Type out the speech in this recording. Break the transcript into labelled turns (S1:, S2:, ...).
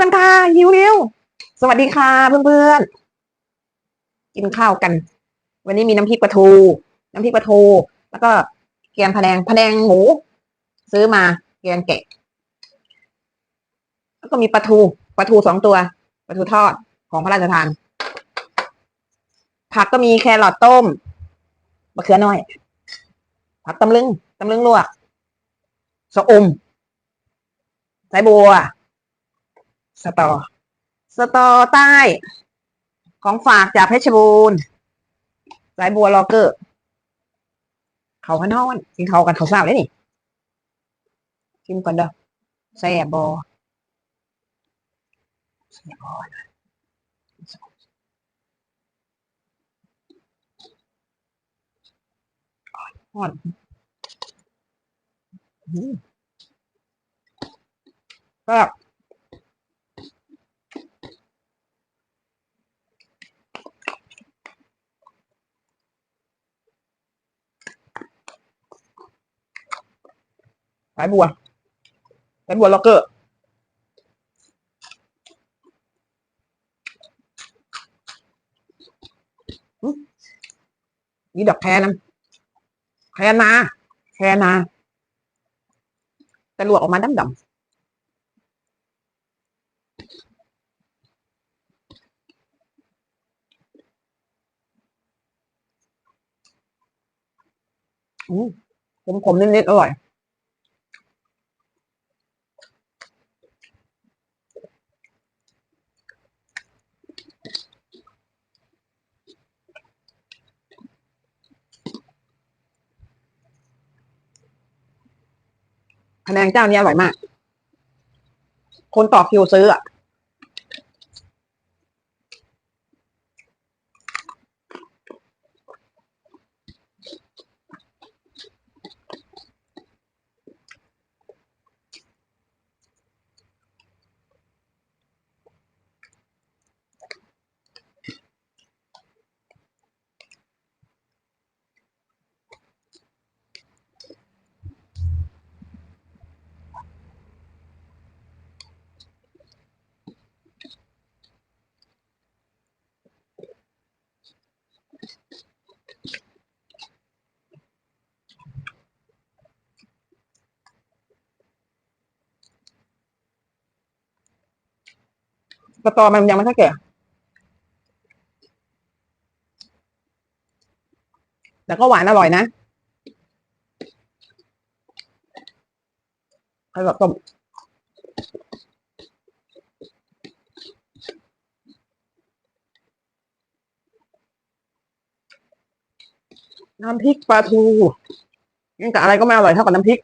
S1: กันค่ะหิวเร็วสวัสดีค่ะเพื่อนๆ กินข้าวกัน วันนี้มีน้ำพริกปลาทู น้ำพริกปลาทู แล้วก็แกงพะแนงพะแนงหมู ซื้อมาแกงแกะ แล้วก็มีปลาทูปลาทูสองตัวปลาทูทอดของพระราชทาน ผักก็มีแครอทต้มมะเขือน้อย ผักตำลึงตำลึงลวกสะอมสายบัว สตอ สตอใต้ ของฝากจากเพชรบูรณ์สายบัวลอเกอร์ เขาขนห้อนกินเขากันเขาเศร้าเลยนี่ชิมก่อนเด้อแซ่บบอแซ่บบอนะฮอนก็ สายบัวสายบัวล็อกเกอร์นี่ดอกแคนะแคนาแคนาแต่ลวกออกมาดำดำอืมขมๆนิดๆอร่อย แนนเจ้านี้อร่อยมาก คนต่อคิวซื้ออะ สตอมันยังไม่ค่อยแก่แต่ก็หวานอร่อยนะใครแบบต้มน้ำพริกปลาทูยิ่งกับอะไรก็ไม่อร่อยเท่ากับน้ำพริก